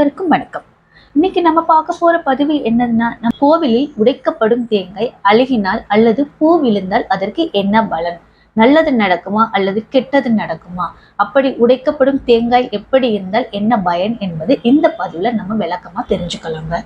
அனைவருக்கும் வணக்கம். இன்னைக்கு நம்ம பார்க்க போற பதிவு என்னன்னா கோவிலில் உடைக்கப்படும் தேங்காய் அழுகினால் அல்லது பூ விழுந்தால் அதற்கு என்ன பலன்? நல்லது நடக்குமா அல்லது கெட்டது நடக்குமா? அப்படி உடைக்கப்படும் தேங்காய் எப்படி இருந்தால் என்ன பயன் என்பது இந்த பதிவுல நம்ம விளக்கமா தெரிஞ்சுக்கலாங்க.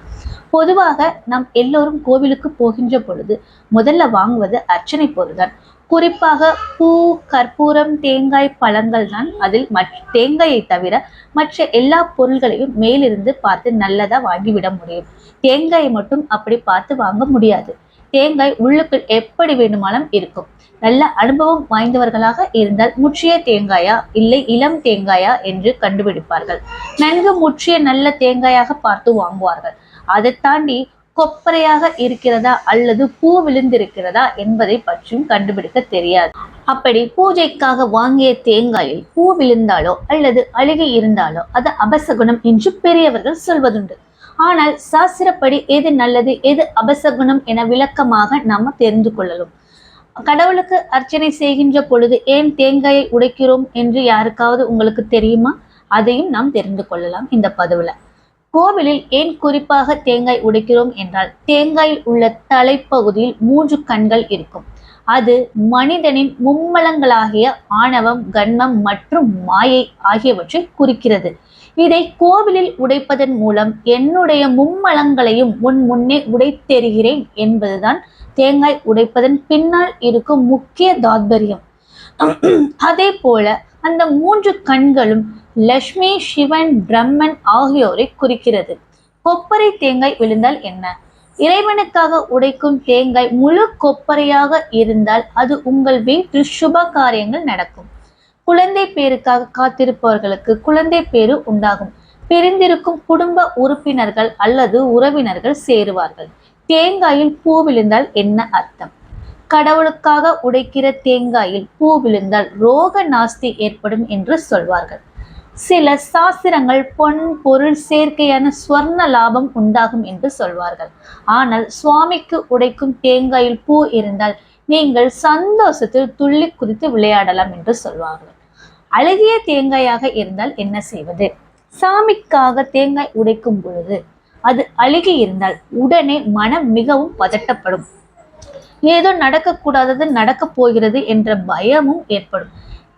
பொதுவாக நாம் எல்லோரும் கோவிலுக்கு போகின்ற பொழுது முதல்ல வாங்குவது அர்ச்சனை பொருள்தான். குறிப்பாக பூ கற்பூரம் தேங்காய் பழங்கள் தான் அதில் மற்ற தேங்காயை தவிர மற்ற எல்லா பொருள்களையும் மேலிருந்து பார்த்து நல்லதா வாங்கிவிட முடியும். தேங்காயை மட்டும் அப்படி பார்த்து வாங்க முடியாது. தேங்காய் உள்ளுக்குள் எப்படி வேணுமானாலும் இருக்கும். நல்ல அனுபவம் வாய்ந்தவர்களாக இருந்தால் முற்றிய தேங்காயா இல்லை இளம் தேங்காயா என்று கண்டுபிடிப்பார்கள். நன்கு முற்றிய நல்ல தேங்காயாக பார்த்து வாங்குவார்கள். அதை தாண்டி கொப்பரையாக இருக்கிறதா அல்லது பூ விழுந்திருக்கிறதா என்பதை பற்றியும் கண்டுபிடிக்க தெரியாது. அப்படி பூஜைக்காக வாங்கிய தேங்காயில் பூ விழுந்தாலோ அல்லது அழுகி இருந்தாலோ அது அபசகுணம் என்று பெரியவர்கள் சொல்வதுண்டு. ஆனால் சாஸ்திரப்படி எது நல்லது எது அபசகுணம் என விளக்கமாக நாம் தெரிந்து கொள்ளலாம். கடவுளுக்கு அர்ச்சனை செய்கின்ற பொழுது ஏன் தேங்காயை உடைக்கிறோம் என்று யாருக்காவது உங்களுக்கு தெரியுமா? அதையும் நாம் தெரிந்து கொள்ளலாம் இந்த பதிவில். கோவிலில் ஏன் குறிப்பாக தேங்காய் உடைக்கிறோம் என்றால் தேங்காயில் உள்ள தலைப்பகுதியில் மூன்று கண்கள் இருக்கும். அது மனிதனின் மும்மலங்களாகிய ஆணவம் கண்மம் மற்றும் மாயை ஆகியவற்றை குறிக்கிறது. இதை கோவிலில் உடைப்பதன் மூலம் என்னுடைய மும்மலங்களையும் உன் முன்னே உடைத்தெறுகிறேன் என்பதுதான் தேங்காய் உடைப்பதன் பின்னால் இருக்கும் முக்கிய தாத்பரியம். அதே போல அந்த மூன்று கண்களும் லக்ஷ்மி சிவன் பிரம்மன் ஆகியோரை குறிக்கிறது. கொப்பரை தேங்காய் விழுந்தால் என்ன? இறைவனுக்காக உடைக்கும் தேங்காய் முழு கொப்பரையாக இருந்தால் அது உங்கள் வீட்டில் சுப காரியங்கள் நடக்கும். குழந்தை பேருக்காக காத்திருப்பவர்களுக்கு குழந்தை பேரு உண்டாகும். பிரிந்திருக்கும் குடும்ப உறுப்பினர்கள் அல்லது உறவினர்கள் சேருவார்கள். தேங்காயில் பூ விழுந்தால் என்ன அர்த்தம்? கடவுளுக்காக உடைக்கிற தேங்காயில் பூ விழுந்தால் ரோக நாஸ்தி ஏற்படும் என்று சொல்வார்கள். சில சாஸ்திரங்கள் பொன் பொருள் சேர்க்கையான ஸ்வர்ண லாபம் உண்டாகும் என்று சொல்வார்கள். ஆனால் சுவாமிக்கு உடைக்கும் தேங்காயில் பூ இருந்தால் நீங்கள் சந்தோஷத்தில் துள்ளி குதித்து விளையாடலாம் என்று சொல்வார்கள். அழகிய தேங்காயாக இருந்தால் என்ன செய்வது? சாமிக்காக தேங்காய் உடைக்கும் பொழுது அது அழுகி இருந்தால் உடனே மனம் மிகவும் பதட்டப்படும். ஏதோ நடக்கக்கூடாதது நடக்கப் போகிறது என்ற பயமும் ஏற்படும்.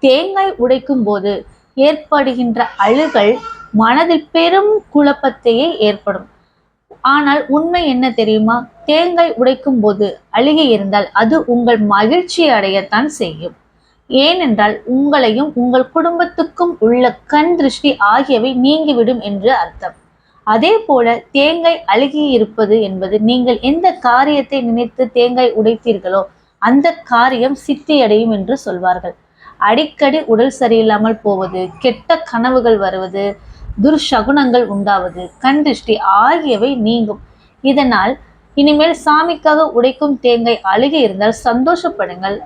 தேங்காய் உடைக்கும் போது ஏற்படுகின்ற அழுகல் மனதில் பெரும் குழப்பத்தையே ஏற்படும். ஆனால் உண்மை என்ன தெரியுமா? தேங்காய் உடைக்கும் போது அழுகி இருந்தால் அது உங்கள் மகிழ்ச்சி அடையத்தான் செய்யும். ஏனென்றால் உங்களையும் உங்கள் குடும்பத்துக்கும் உள்ள கண் திருஷ்டி ஆகியவை நீங்கிவிடும் என்று அர்த்தம். அதே போல தேங்காய் அழுகி இருப்பது என்பது நீங்கள் எந்த காரியத்தை நினைத்து தேங்காய் உடைத்தீர்களோ அந்த காரியம் சித்தியடையும் என்று சொல்வார்கள். அடிக்கடி உடல் சரியில்லாமல் போவது கெட்ட கனவுகள் வருவது துர்ஷகுனங்கள் உண்டாவது கண்டிஷ்டி ஆகியவை நீங்கும். இதனால் இனிமேல் சாமிக்காக உடைக்கும் தேங்காய் அழுகி இருந்தால் சந்தோஷப்படுங்கள்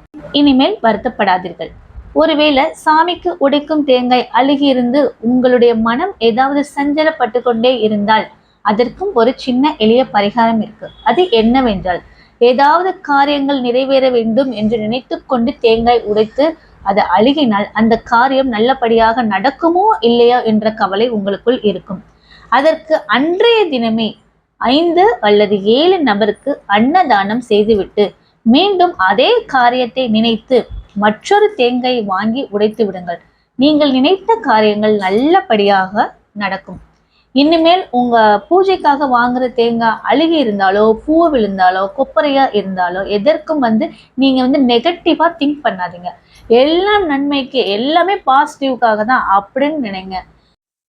இனிமேல் வருத்தப்படாதீர்கள். ஒருவேளை சாமிக்கு உடைக்கும் தேங்காய் அழுகி இருந்து உங்களுடைய மனம் ஏதாவது சஞ்சலப்பட்டு கொண்டே இருந்தால் அதற்கும் ஒரு சின்ன எளிய பரிகாரம் இருக்கு. அது என்னவென்றால் ஏதாவது காரியங்கள் நிறைவேற வேண்டும் என்று நினைத்து கொண்டு தேங்காய் உடைத்து அது அழுகினால் அந்த காரியம் நல்லபடியாக நடக்குமோ இல்லையோ என்ற கவலை உங்களுக்குள் இருக்கும். அதற்கு அன்றைய தினமே ஐந்து அல்லது ஏழு நபருக்கு அன்னதானம் செய்துவிட்டு மீண்டும் அதே காரியத்தை நினைத்து மற்றொரு தேங்காய் வாங்கி உடைத்து விடுங்கள். நீங்கள் நினைத்த காரியங்கள் நல்லபடியாக நடக்கும். இனிமேல் உங்க பூஜைக்காக வாங்குற தேங்காய் அழுகி இருந்தாலோ பூ விழுந்தாலோ கொப்பரையா இருந்தாலோ எதற்கும் வந்து நீங்க வந்து நெகட்டிவா திங்க் பண்ணாதீங்க. எல்லாம் நன்மைக்கு எல்லாமே பாசிட்டிவ்காக தான் அப்படின்னு நினைங்க.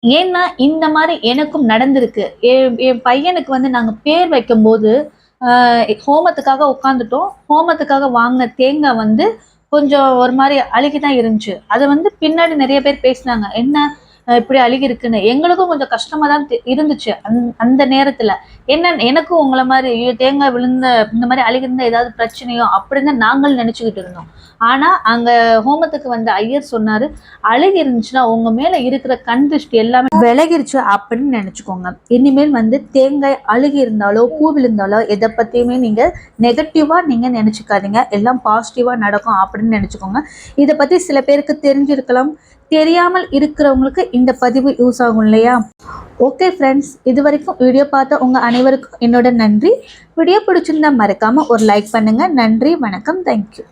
ஏன்னா இந்த மாதிரி எனக்கும் நடந்திருக்கு. என் என் பையனுக்கு வந்து நாங்க பேர் வைக்கும்போது ஆஹ் ஹோமத்துக்காக உட்காந்துட்டோம் ஹோமத்துக்காக வாங்கின தேங்காய் வந்து கொஞ்சம் ஒரு மாதிரி அழுகி தான் இருந்துச்சு. அதை வந்து பின்னாடி நிறைய பேர் பேசினாங்க. என்ன இப்படி அழுகி இருக்குன்னு எங்களுக்கும் கொஞ்சம் கஷ்டமா தான் இருந்துச்சு. அந் அந்த நேரத்துல. என்ன எனக்கும் உங்களை மாதிரி ஐயோ தேங்காய் விழுந்த இந்த மாதிரி அழுகிருந்த ஏதாவது பிரச்சனையோ அப்படின்னு நாங்கள் நினைச்சுக்கிட்டு இருந்தோம். ஆனா அங்க ஹோமத்துக்கு வந்த ஐயர் சொன்னாரு அழுகி இருந்துச்சுன்னா உங்க மேல இருக்கிற கண் திருஷ்டி எல்லாமே விலகிருச்சு அப்படின்னு நினைச்சுக்கோங்க. இனிமேல் வந்து தேங்காய் அழுகி இருந்தாலோ பூ விழுந்தாலோ எதை பத்தியுமே நீங்க நெகட்டிவா நீங்க நினைச்சுக்காதீங்க. எல்லாம் பாசிட்டிவா நடக்கும் அப்படின்னு நினைச்சுக்கோங்க. இதை பத்தி சில பேருக்கு தெரிஞ்சிருக்கலாம். தெரியாமல் இருக்கிறவங்களுக்கு இந்த பதிவு யூஸ் ஆகும் இல்லையா? ஓகே ஃப்ரெண்ட்ஸ் இது வரைக்கும் வீடியோ பார்த்த உங்கள் அனைவருக்கும் என்னோட நன்றி. வீடியோ பிடிச்சிருந்தா மறக்காமல் ஒரு லைக் பண்ணுங்கள் நன்றி வணக்கம். தேங்க்யூ